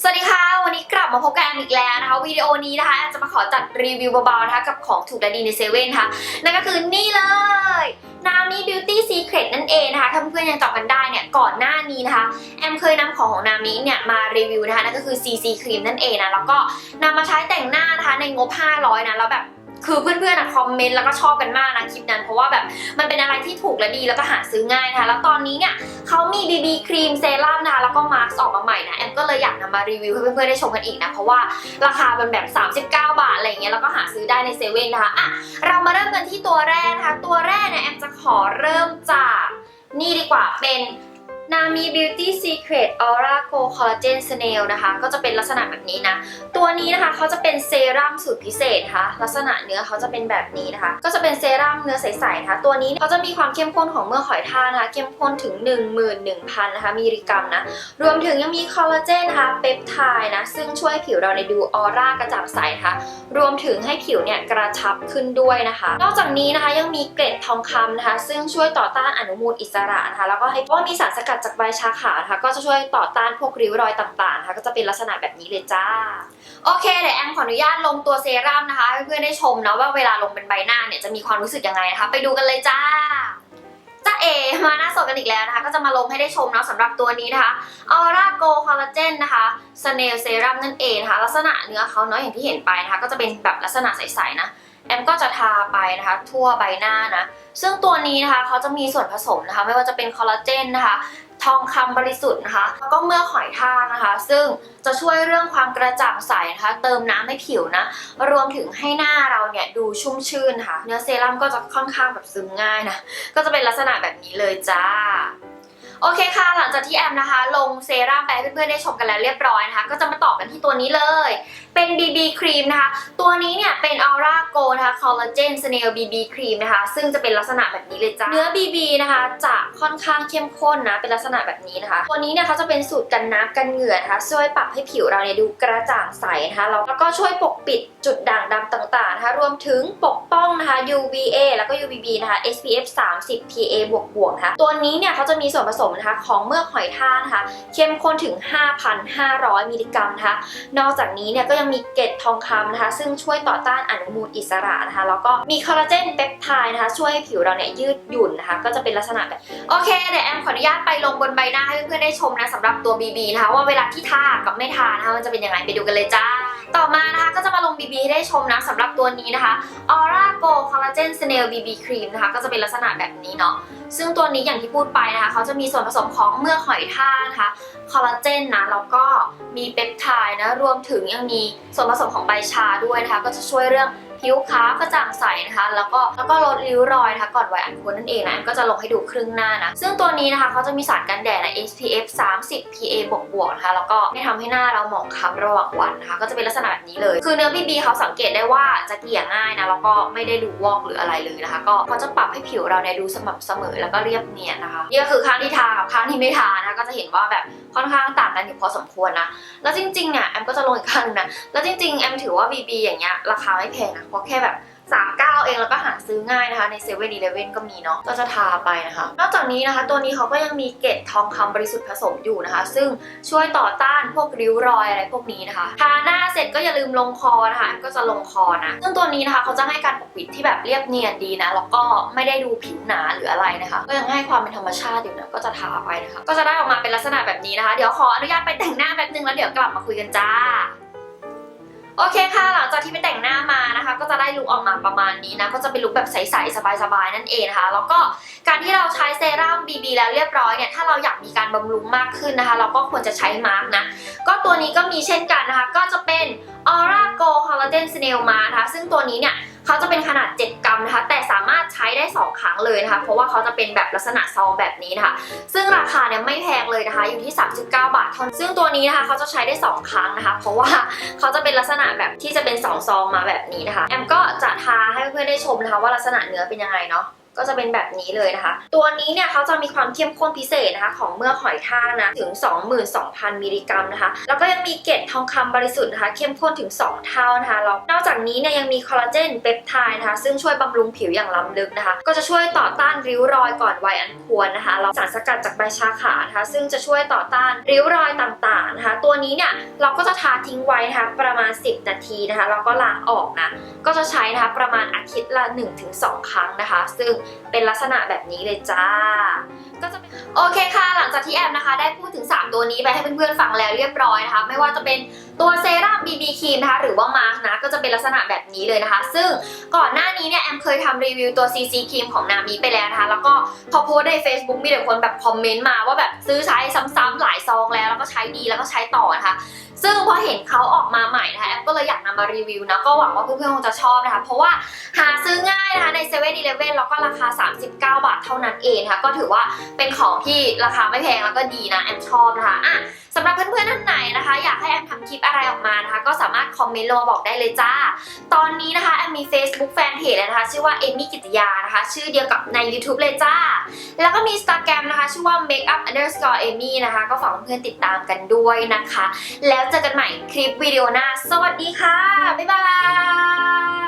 สวัสดีค่ะ วันนี้กลับมาพบกันอีกแล้วนะคะวิดีโอนี้นะคะจะมาขอจัดรีวิวเบาๆนะคะกับของถูกและดีในเซเว่นค่ะนั่นก็คือนี่เลยนามิ Beauty Secret นั่นเองนะคะ ถ้าเพื่อนๆยังจำกันได้เนี่ย ก่อนหน้านี้นะคะ แอมเคยนำของของนามิเนี่ยมารีวิวนะคะ นั่นก็คือ CC ครีมนั่นเองนะ แล้วก็นำมาใช้แต่งหน้านะคะในงบ 500 นะ แล้วแบบ คือเพื่อนๆอะคอมเมนต์แล้วก็ชอบกันมากนะคลิปนั้น เพราะว่าแบบมันเป็นอะไรที่ถูกและดีแล้วก็หาซื้อง่ายนะคะแล้วตอนนี้เนี่ยเขามี BB ครีมเซรั่มนะคะแล้วก็มาสก์ออกมาใหม่นะแอมก็เลยอยากนำมารีวิวให้เพื่อนๆได้ชมกันอีกนะเพราะว่าราคาเป็นแบบ 39 บาทอะไรเงี้ยแล้วก็หาซื้อได้ในเซเว่นนะคะอะเรามาเริ่มกันที่ตัวแรกนะคะตัวแรกเนี่ยแอมจะขอเริ่มจากนี่ดีกว่าเป็น นามี Beauty Secret Aura Go Collagen Snail นะคะ ก็จะเป็นลักษณะแบบนี้นะ ตัวนี้นะคะเขาจะเป็นเซรั่มสูตรพิเศษนะคะลักษณะเนื้อเขาจะเป็นแบบนี้นะคะ ก็จะเป็นเซรั่มเนื้อใสๆนะคะตัวนี้เขาจะมีความเข้มข้นของเมือกหอยทากนะคะ เข้มข้นถึง 11,000นะคะมิลลิกรัมนะ รวมถึงยังมีคอลลาเจนนะคะเปปไทด์นะ ซึ่งช่วยผิวเราในดูออร่ากระจ่างใสนะคะรวมถึงให้ผิวเนี่ยกระชับขึ้นด้วยนะคะ นอกจากนี้นะคะยังมีเกล็ดทองคำนะคะ ซึ่งช่วยต่อต้านอนุมูลอิสระนะคะ แล้วก็ให้ว่ามีสารสกัดจากใบชาขาวนะคะก็จะช่วยต่อต้านพวกริ้วรอยต่างๆนะคะก็จะเป็นลักษณะแบบนี้เลยจ้า โอเคเดี๋ยวแอมขออนุญาตลงตัวเซรั่มนะคะเพื่อนๆได้ชมนะว่าเวลาลงเป็นใบหน้าเนี่ยจะมีความรู้สึกยังไงนะคะ ไปดูกันเลยจ้าจ้าเอมาหน้าสดกันอีกแล้วนะคะ ก็จะมาลงให้ได้ชมเนาะสำหรับตัวนี้นะคะ Aura Go Collagen นนะคะ Snail Serum นั่นเองนะคะ ลักษณะเนื้อเขาเนาะอย่างที่เห็นไปนะคะ ก็จะเป็นแบบลักษณะใสๆนะแอมก็จะทาไปนะคะ ทั่วใบหน้านะ ซึ่งตัวนี้นะคะเขาจะมีส่วนผสมนะคะ ไม่ว่าจะเป็นคอลลาเจนนะคะ ทองคำบริสุทธิ์นะคะแล้วก็เมือกหอยทากนะคะ ซึ่งจะช่วยเรื่องความกระจ่างใสนะคะ เติมน้ำให้ผิวนะ รวมถึงให้หน้าเราเนี่ยดูชุ่มชื่นค่ะ เนื้อเซรั่มก็จะค่อนข้างแบบซึมง่ายนะ ก็จะเป็นลักษณะแบบนี้เลยจ้า โอเคค่ะ หลังจากที่แอมนะคะ ลงเซรั่มไปเพื่อนๆได้ชมกันแล้วเรียบร้อยนะคะ ก็จะมาต่อกันที่ตัวนี้เลย เป็น BB ครีมนะคะ ตัวนี้เนี่ยเป็น Aura Go นะคะ Collagen Snail BB ครีมนะคะ ซึ่งจะเป็นลักษณะแบบนี้เลยจ้าเนื้อ BB นะคะจะค่อนข้างเข้มข้นนะ เป็นลักษณะแบบนี้นะคะ ตัวนี้เนี่ยเขาจะเป็นสูตรกันน้ำกันเหงื่อนะคะ ช่วยปรับให้ผิวเราเนี่ยดูกระจ่างใสนะคะแล้วก็ช่วยปกปิดจุดด่าง รวมถึงปกป้องนะคะ UVA แล้วก็ UVB นะคะ SPF 30 PA บวกบวกนะคะตัวนี้เนี่ยเขาจะมีส่วนผสมนะคะของเมือกหอยทากนะคะเข้มข้นถึง 5,500 มิลลิกรัมนะคะนอกจากนี้เนี่ยก็ยังมีเกล็ดทองคำนะคะ ซึ่งช่วยต่อต้านอนุมูลอิสระนะคะ แล้วก็มีคอลลาเจนเปปไทด์นะคะ ช่วยให้ผิวเราเนี่ยยืดหยุ่นนะคะ ก็จะเป็นลักษณะแบบโอเคเดี๋ยวแอมขออนุญาตไปลงบนใบหน้าให้เพื่อนๆได้ชมนะสำหรับตัว BB นะคะว่าเวลาที่ทากับไม่ทานะคะมันจะเป็นยังไงไปดูกันเลยจ้า ต่อมานะคะก็จะมาลง BB ให้ได้ชมนะสำหรับตัวนี้นะคะ Aura Go Collagen Snail BB Cream นะคะก็จะเป็นลักษณะแบบนี้เนาะซึ่งตัวนี้อย่างที่พูดไปนะคะเขาจะมีส่วนผสมของเมือกหอยทากนะคะคอลลาเจนนะแล้วก็มีเปปไทด์นะรวมถึงยังมีส่วนผสมของใบชาด้วยนะคะก็จะช่วยเรื่อง ผิวขาวกระจ่างใสนะคะ แล้วก็แล้วก็ลดริ้วรอยนะคะก่อนวัยอันควรนั่นเองนะก็จะลงให้ดูครึ่งหน้านะซึ่งตัวนี้นะคะเขาจะมีสารกันแดดนะ SPF 30 PA บวกบวกนะคะแล้วก็ไม่ทำให้หน้าเราหมองคล้ำระหว่างวันนะคะ ก็จะเป็นลักษณะแบบนี้เลย คือเนื้อ BB เขาสังเกตได้ว่าจะเกลี่ยง่ายนะแล้วก็ไม่ได้ดูวอกหรืออะไรเลยนะคะ ก็เขาจะปรับให้ผิวเราเนี่ยดูสม่ำเสมอแล้วก็เรียบเนียนนะคะนี่ก็คือข้างที่ทากับข้างที่ไม่ทานะคะก็จะเห็นว่าแบบค่อนข้างต่างกันอยู่พอสมควรนะแล้วจริงๆเนี่ยแอมก็จะลงอีกข้างนึงนะแล้วจริงๆแอมถือว่า BB อย่างเงี้ยราคาไม่แพงนะเพราะแค่แบบ39 เองแล้วก็หาซื้อง่ายนะคะ ในเซเว่นอีเลเว่นก็มีเนาะก็จะทาไปนะคะ นอกจากนี้นะคะ ตัวนี้เขาก็ยังมีเกล็ดทองคำบริสุทธิ์ผสมอยู่นะคะ ซึ่งช่วยต่อต้านพวกริ้วรอยอะไรพวกนี้นะคะทาหน้าเสร็จก็อย่าลืมลงคอนะคะก็จะลงคอนะซึ่งตัวนี้นะคะเขาจะให้การปกปิดที่แบบเรียบเนียนดีนะแล้วก็ไม่ได้ดูผิวหนาหรืออะไรนะคะ ก็ยังให้ความเป็นธรรมชาติอยู่นะก็จะทาไปนะคะ ก็จะได้ออกมาเป็นลักษณะแบบนี้นะคะ เดี๋ยวขออนุญาตไปแต่งหน้าแป๊บนึงแล้วเดี๋ยวกลับมาคุยกันจ้าโอเคค่ะ หลังจากที่ไปแต่งหน้ามา ได้ลุคออกมาประมาณนี้นะ ก็จะเป็นลุคแบบใสๆสบายๆนั่นเองนะคะ แล้วก็การที่เราใช้เซรั่ม BB แล้วเรียบร้อยเนี่ย ถ้าเราอยากมีการบำรุงมากขึ้นนะคะ เราก็ควรจะใช้มาร์กนะ ก็ตัวนี้ก็มีเช่นกันนะคะ ก็จะเป็น Aura Go Collagen Snail Mask นะคะ ซึ่งตัวนี้เนี่ย เขาจะเป็นขนาด 7 กรัมนะคะ แต่สามารถใช้ได้ 2 ครั้งเลยนะคะ เพราะว่าเขาจะเป็นแบบลักษณะซองแบบนี้นะคะ ซึ่งราคาเนี่ยไม่แพงเลยนะคะ อยู่ที่ 39 บาทเท่านั้นซึ่งตัวนี้นะคะเขาจะใช้ได้ 2 ครั้งนะคะ เพราะว่าเขาจะเป็นลักษณะแบบที่จะเป็น2ซองมาแบบนี้นะคะ แอมก็จะทาให้เพื่อนๆได้ชมนะคะว่าลักษณะเนื้อเป็นยังไงเนาะ ก็จะเป็นแบบนี้เลยนะคะ ตัวนี้เนี่ยเขาจะมีความเข้มข้นพิเศษนะคะของเมือกหอยทากนะถึง 22,000 มิลลิกรัมนะคะ แล้วก็ยังมีเกล็ดทองคำบริสุทธิ์นะคะ เข้มข้นถึง 2 เท่านะคะแล้วนอกจากนี้เนี่ยยังมีคอลลาเจนเปปไทด์นะคะ ซึ่งช่วยบำรุงผิวอย่างล้ำลึกนะคะ ก็จะช่วยต่อต้านริ้วรอยก่อนวัยอันควรนะคะแล้วสารสกัดจากใบชาขานะคะ ซึ่งจะช่วยต่อต้านริ้วรอยต่างๆนะคะ ตัวนี้เนี่ยเราก็จะทาทิ้งไว้นะคะประมาณ 10 นาทีนะคะแล้วก็ล้างออกนะก็จะใช้นะคะประมาณอาทิตย์ละ 1-2 ครั้งนะคะ ซึ่งเป็นลักษณะแบบนี้เลยจ้า ก็จะเป็นโอเคค่ะ หลังจากที่แอมนะคะได้พูดถึง 3 ตัวนี้ไปให้เพื่อนๆฟังแล้วเรียบร้อยนะคะ ไม่ว่าจะเป็นตัวเซรั่ม BB ครีมนะคะ หรือว่ามาร์กนะก็จะเป็นลักษณะแบบนี้เลยนะคะ ซึ่งก่อนหน้านี้เนี่ยแอมเคยทำรีวิวตัว CC ครีมของนามิไปแล้วนะคะ แล้วก็พอโพสใน Facebook มีแต่คนแบบคอมเมนต์มาว่าแบบซื้อใช้ซ้ำๆหลายซองแล้วแล้วก็ใช้ดีแล้วก็ใช้ต่อนะคะซึ่งพอเห็นเขาออกมาใหม่นะคะแอมก็เลยอยากนำมารีวิวนะก็หวังว่าเพื่อนๆคงจะชอบนะคะเพราะว่าหาซื้อง่ายนะคะใน7 e เ e ่ e อแล้วก็ราคา 39 บาทเท่านั้นเองนะคะก็ถือว่าเป็นของที่ราคาไม่แพงแล้วก็ดีนะแอมชอบนะคะอะสำหรับเพื่อนๆท่านไหนนะคะ อยากให้แอมทำคลิปอะไรออกมานะคะ ก็สามารถคอมเมนต์ลงมาบอกได้เลยจ้า ตอนนี้นะคะแอมมี Facebook Fanpage เลยนะคะ ชื่อว่าเอมี่กิตยานะคะ ชื่อเดียวกับใน YouTube เลยจ้า แล้วก็มี Instagram นะคะ ชื่อว่า makeup underscore amy นะคะ ก็ฝากเพื่อนๆติดตามกันด้วยนะคะ แล้วเจอกันใหม่คลิปวิดีโอหน้า สวัสดีค่ะ บ๊ายบาย